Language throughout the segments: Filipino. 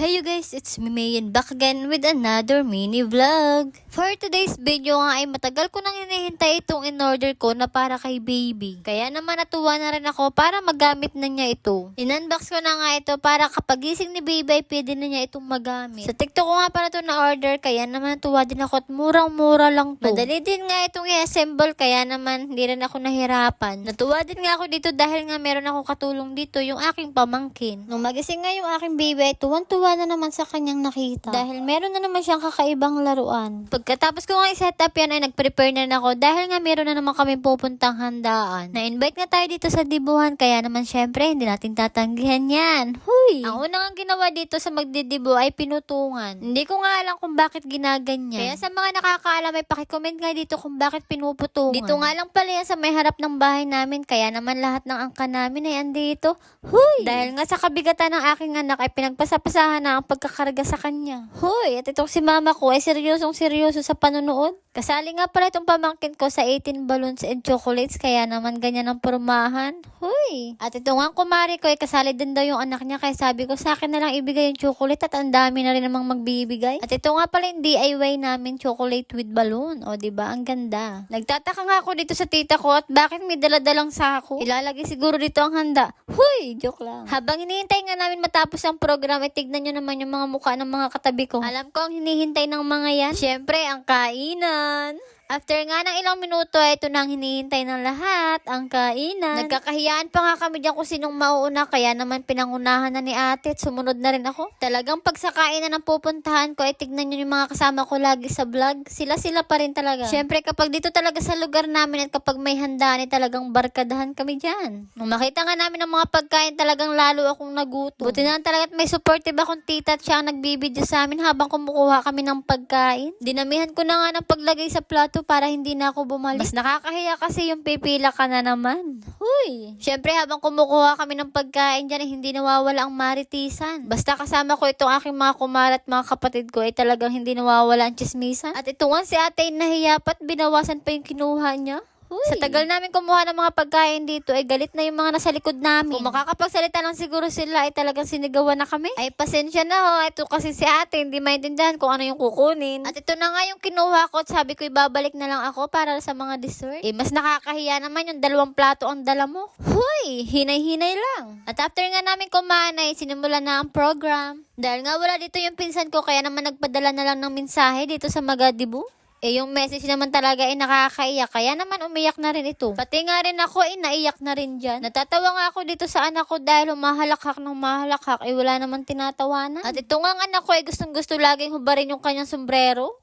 Hey you guys, it's me Mayan back again with another mini vlog. For today's video nga ay matagal ko nang hinihintay itong in-order ko na para kay baby. Kaya naman natuwa na rin ako para magamit na niya ito. In-unbox ko na nga ito para kapag gising ni baby ay pwede na niya itong magamit. Sa TikTok ko nga para ito na-order kaya naman natuwa din ako at murang-mura lang to. Madali din nga itong i-assemble kaya naman hindi rin ako nahirapan. Natuwa din nga ako dito dahil nga meron akong katulong dito yung aking pamangkin. Nung magising nga yung aking baby ay tuwan-tuwa na naman sa kanyang nakita. Dahil meron na naman siyang kakaibang laruan. Pagkatapos ko nga i-set up yan ay nag-prepare na ako dahil nga meron na naman kami pupuntang handaan. Na-invite nga tayo dito sa dibuhan kaya naman syempre hindi natin tatanggihan yan. Huy! Ang unang ang ginawa dito sa magdidibo ay pinutungan. Hindi ko nga alam kung bakit ginaganyan. Kaya sa mga nakakaalam ay pakicomment nga dito kung bakit pinuputungan. Dito nga lang pala yan sa may harap ng bahay namin kaya naman lahat ng angka namin ay andito. Huy! Dahil nga sa kabigatan ng aking anak ay pinagpasapasahan na ang pagkakarga sa kanya. Huy! At itong si mama ko ay seryosong seryoso sa panonood. Kasali nga pala itong pamangkin ko sa 18 balloons and chocolates kaya naman ganyan ang pormahan. Huy! At ito nga kumari ko ay kasali din daw yung anak niya kaya sabi ko sa akin na lang ibigay yung chocolate at ang dami na rin namang magbibigay. At ito nga pala yung DIY namin chocolate with balloon. O, di ba Ang ganda. Nagtataka nga ako dito sa tita ko at bakit may daladalang sako. Ilalagay siguro dito ang handa. Huy! Joke lang. Habang hinihintay nga namin matapos ang program, ay tignan nyo naman yung mga mukha ng mga katabi ko. Alam ko ang hinihintay ng mga yan. Siyempre, ang kainan. Done. After nga ng ilang minuto, ito na ang hinihintay ng lahat, ang kainan. Nagkakahiyaan pa nga kami dyan kung sinong mauuna, kaya naman pinangunahan na ni ate at sumunod na rin ako. Talagang pag sa kainan ang pupuntahan ko, ay tignan nyo yung mga kasama ko lagi sa vlog. Sila-sila pa rin talaga. Siyempre, kapag dito talaga sa lugar namin at kapag may handaan, ay talagang barkadahan kami dyan. Nung makita nga namin ang mga pagkain, talagang lalo akong nagutom. Buti na talaga at may supportive akong tita at siya ang nagbibideo sa amin habang kumukuha kami ng pagkain. Dinamihan ko na nga ng paglagay sa plato para hindi na ako bumalik. Mas nakakahiya kasi yung pipila ka na naman. Huy! Siyempre habang kumukuha kami ng pagkain dyan, ay hindi nawawala ang maritisan. Basta kasama ko itong aking mga kumara at mga kapatid ko, ay talagang hindi nawawala ang chismisan. At ito nga si ate nahiya pa't binawasan pa yung kinuha niya. Huy. Sa tagal namin kumuha ng mga pagkain dito, ay galit na yung mga nasa likod namin. Kung makakapagsalita lang siguro sila, ay talagang sinigawan na kami. Ay, pasensya na ho. Ito kasi si ate, hindi maintindihan kung ano yung kukunin. At ito na nga yung kinuha ko at sabi ko, ibabalik na lang ako para sa mga dessert. Eh, mas nakakahiya naman yung dalawang plato ang dala mo. Huy, hinay-hinay lang. At after nga namin kumain, ay sinimulan na ang program. Dahil nga wala dito yung pinsan ko, kaya naman nagpadala na lang ng mensahe dito sa Magadibu. Eh, yung message naman talaga ay nakakaiyak. Kaya naman umiyak na rin ito. Pati nga rin ako ay naiyak na rin dyan. Natatawa nga ako dito sa anak ko dahil humahalakhak ng mahalakhak. Eh, wala naman tinatawanan. At ito nga ang anak ko ay gustong gusto laging hubarin yung kanyang sombrero.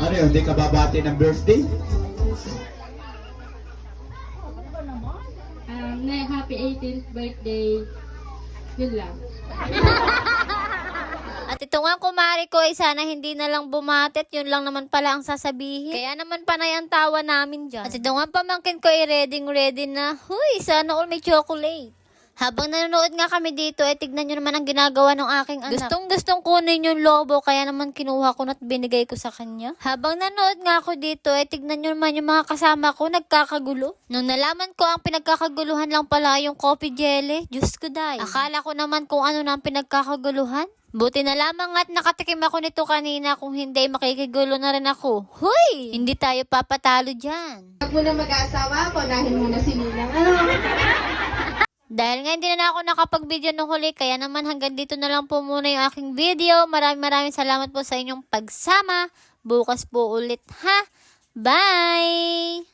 Ano yun, hindi ka babati ng birthday? Um, na happy 18th birthday. Yun lang. At ito nga kumari ko ay sana hindi na lang bumatet. Yun lang naman pala ang sasabihin. Kaya naman panay ang tawa namin dyan. At ito nga pamangkin ko ay ready ready na. Huy, sana all may chocolate. Habang nanonood nga kami dito, eh tignan nyo naman ang ginagawa ng aking anak. Gustong gustong kunin yung lobo, kaya naman kinuha ko at binigay ko sa kanya. Habang nanonood nga ako dito, eh tignan nyo naman yung mga kasama ko, nagkakagulo. Nung nalaman ko ang pinagkakaguluhan lang pala yung coffee jelly, Diyos ko day. Akala ko naman kung ano na ang pinagkakaguluhan. Buti na lamang at nakatikim ako nito kanina kung hindi makikigulo na rin ako. Huy! Hindi tayo papatalo dyan. Huwag mo na mag-asawa, unahin mo na si Ninang. Dahil nga hindi na ako nakapag-video nung huli, kaya naman hanggang dito na lang po muna yung aking video. Maraming maraming salamat po sa inyong pagsama. Bukas po ulit ha. Bye!